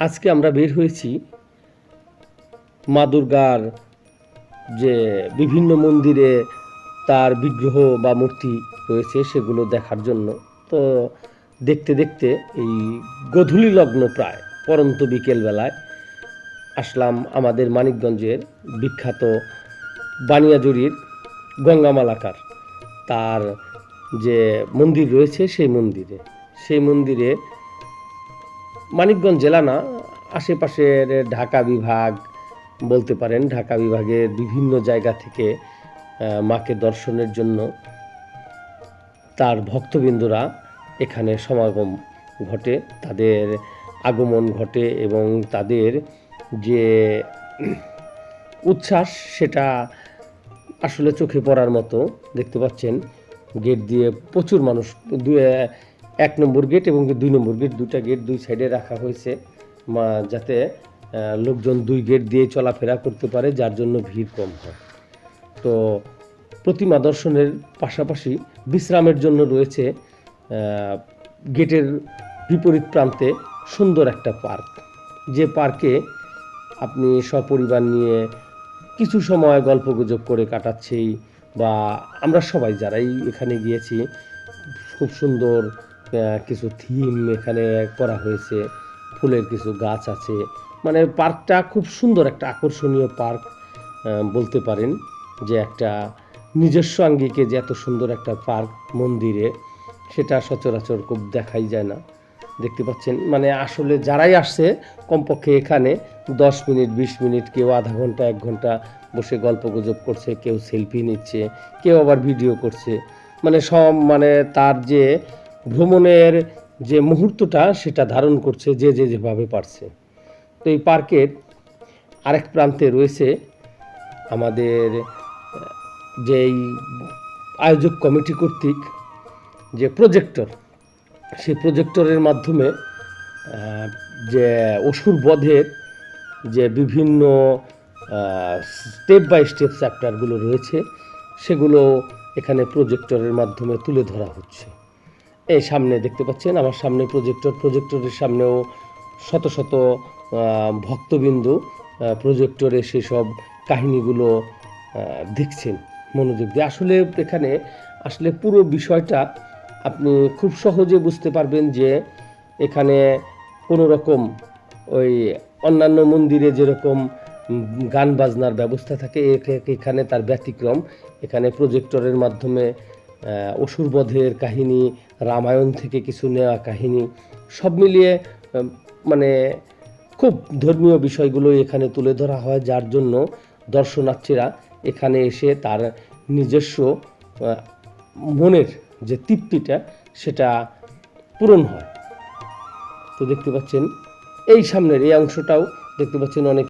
আজকে আমরা বের হয়েছি মা দুর্গার যে বিভিন্ন মন্দিরে তার বিগ্রহ বা মূর্তি রয়েছে সেগুলো দেখার জন্য। তো দেখতে দেখতে এই গধূলি লগ্ন প্রায়, পরন্ত বিকেলবেলায় আসলাম আমাদের মানিকগঞ্জের বিখ্যাত বানিয়াজুরির গঙ্গামালাকার। তার যে মন্দির রয়েছে সেই মন্দিরে। সেই মন্দিরে মানিকগঞ্জ জেলা না, আশেপাশের ঢাকা বিভাগ বলতে পারেন, ঢাকা বিভাগের বিভিন্ন জায়গা থেকে মাকে দর্শনের জন্য তার ভক্তবৃন্দরা এখানে সমাগম ঘটে, তাদের আগমন ঘটে এবং তাদের যে উচ্ছ্বাস সেটা আসলে চোখে পড়ার মতো, দেখতে পাচ্ছেন। গেট দিয়ে প্রচুর মানুষ, দুই এক নম্বর গেট এবং দুই নম্বর গেট দুটা গেট দুই সাইডে রাখা হয়েছে, মা, যাতে লোকজন দুই গেট দিয়ে চলাফেরা করতে পারে, যার জন্য ভিড় কম হয়। তো প্রতিমা দর্শনের পাশাপাশি বিশ্রামের জন্য রয়েছে গেটের বিপরীত প্রান্তে সুন্দর একটা পার্ক। যে পার্কে আপনি সপরিবার নিয়ে কিছু সময় গল্পগুজব করে কাটাচ্ছেই, বা আমরা সবাই যারাই এখানে গিয়েছি, খুব সুন্দর কিছু থিম এখানে করা হয়েছে। ফুলের কিছু গাছ আছে। মানে পার্কটা খুব সুন্দর একটা আকর্ষণীয় পার্ক বলতে পারেন যে একটা নিজস্ব আঙ্গিকে যে এত সুন্দর একটা পার্ক মন্দিরে, সেটা সচরাচর খুব দেখাই যায় না। দেখতে পাচ্ছেন? মানে আসলে যারাই আসছে, কমপক্ষে এখানে দশ মিনিট, বিশ মিনিট, কেউ আধা ঘণ্টা, এক ঘণ্টা বসে গল্প গুজব করছে, কেউ সেলফি নিচ্ছে, কেউ আবার ভিডিও করছে। মানে সব মানে তার যে ভ্রমণের যে মুহূর্তটা সেটা ধারণ করছে, যে যে, যেভাবে পারছে। তো এই পার্কের আরেক প্রান্তে রয়েছে আমাদের যেই আয়োজক কমিটি কর্তৃক যে প্রজেক্টর, সেই প্রজেক্টরের মাধ্যমে যে অসুর বধের যে বিভিন্ন স্টেপ বাই স্টেপ চ্যাপ্টারগুলো রয়েছে, সেগুলো এখানে প্রজেক্টরের মাধ্যমে তুলে ধরা হচ্ছে। এই সামনে দেখতে পাচ্ছেন, আমার সামনে প্রজেক্টর প্রজেক্টরের সামনেও শত শত ভক্তবিন্দু প্রজেক্টরে সেসব কাহিনীগুলো দেখছেন, মনোযোগ দিয়ে। আসলে এখানে, আসলে পুরো বিষয়টা আপনি খুব সহজে বুঝতে পারবেন যে এখানে কোনো রকম ওই অন্যান্য মন্দিরে যেরকম গান বাজনার ব্যবস্থা থাকে এখানে তার ব্যতিক্রম। এখানে প্রজেক্টরের মাধ্যমে অসুরবধের কাহিনী, রামায়ণ থেকে কিছু নেওয়া কাহিনী, সব মিলিয়ে মানে খুব ধর্মীয় বিষয়গুলো এখানে তুলে ধরা হয়, যার জন্য দর্শনার্থীরা এখানে এসে তার নিজস্ব মনের যে তৃপ্তিটা সেটা পূরণ হয়। তো দেখতে পাচ্ছেন, এই সামনের এই অংশটাও দেখতে পাচ্ছেন অনেক